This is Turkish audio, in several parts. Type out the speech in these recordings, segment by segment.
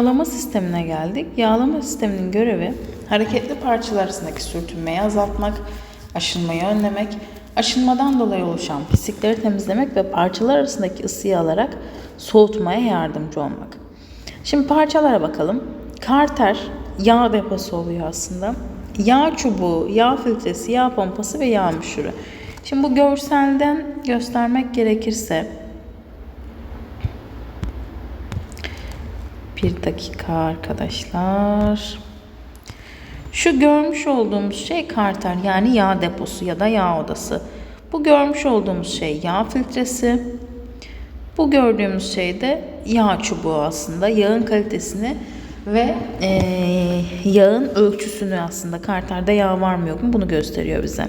Yağlama sistemine geldik. Yağlama sisteminin görevi hareketli parçalar arasındaki sürtünmeyi azaltmak, aşınmayı önlemek, aşınmadan dolayı oluşan pislikleri temizlemek ve parçalar arasındaki ısıyı alarak soğutmaya yardımcı olmak. Şimdi parçalara bakalım. Karter yağ deposu oluyor aslında. Yağ çubuğu, yağ filtresi, yağ pompası ve yağ müşürü. Şimdi bu görselden göstermek gerekirse Bir dakika arkadaşlar. Şu görmüş olduğumuz şey karter yani yağ deposu ya da yağ odası. Bu görmüş olduğumuz şey yağ filtresi. Bu gördüğümüz şey de yağ çubuğu aslında. Yağın kalitesini ve eee, yağın ölçüsünü aslında karterde yağ var mı yok mu bunu gösteriyor bize.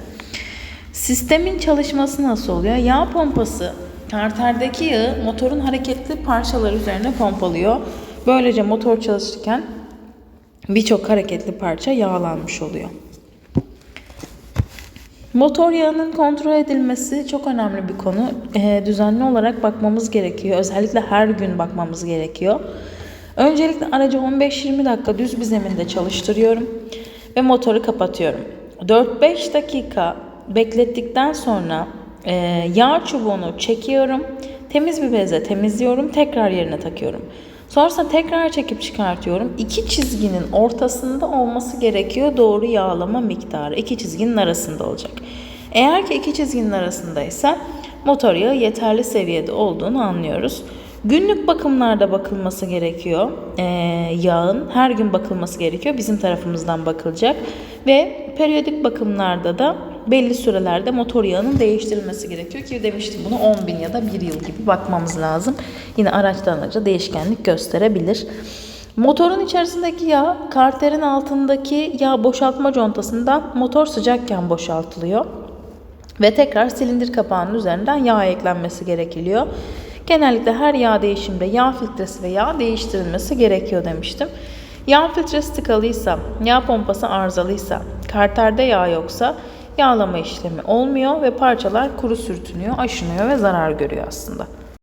Sistemin çalışması nasıl oluyor? Yağ pompası karterdeki yağı motorun hareketli parçaları üzerine pompalıyor. Böylece motor çalışırken birçok hareketli parça yağlanmış oluyor. Motor yağının kontrol edilmesi çok önemli bir konu. Ee, düzenli olarak bakmamız gerekiyor. Özellikle her gün bakmamız gerekiyor. Öncelikle aracı 15-20 dakika düz bir zeminde çalıştırıyorum ve motoru kapatıyorum. 4-5 dakika beklettikten sonra e, yağ çubuğunu çekiyorum. Temiz bir bezle temizliyorum. Tekrar yerine takıyorum. Sonrasında tekrar çekip çıkartıyorum. İki çizginin ortasında olması gerekiyor doğru yağlama miktarı. İki çizginin arasında olacak. Eğer ki iki çizginin arasındaysa motor yağı yeterli seviyede olduğunu anlıyoruz. Günlük bakımlarda bakılması gerekiyor. Ee, yağın her gün bakılması gerekiyor. Bizim tarafımızdan bakılacak. Ve periyodik bakımlarda da belli sürelerde motor yağının değiştirilmesi gerekiyor ki demiştim bunu 10 bin ya da 1 yıl gibi bakmamız lazım. Yine araçtan araca değişkenlik gösterebilir. Motorun içerisindeki yağ karterin altındaki yağ boşaltma contasından motor sıcakken boşaltılıyor. Ve tekrar silindir kapağının üzerinden yağ eklenmesi gerekiliyor. Genellikle her yağ değişimde yağ filtresi ve yağ değiştirilmesi gerekiyor demiştim. Yağ filtresi tıkalıysa, yağ pompası arızalıysa, karterde yağ yoksa yağlama işlemi olmuyor ve parçalar kuru sürtünüyor, aşınıyor ve zarar görüyor aslında.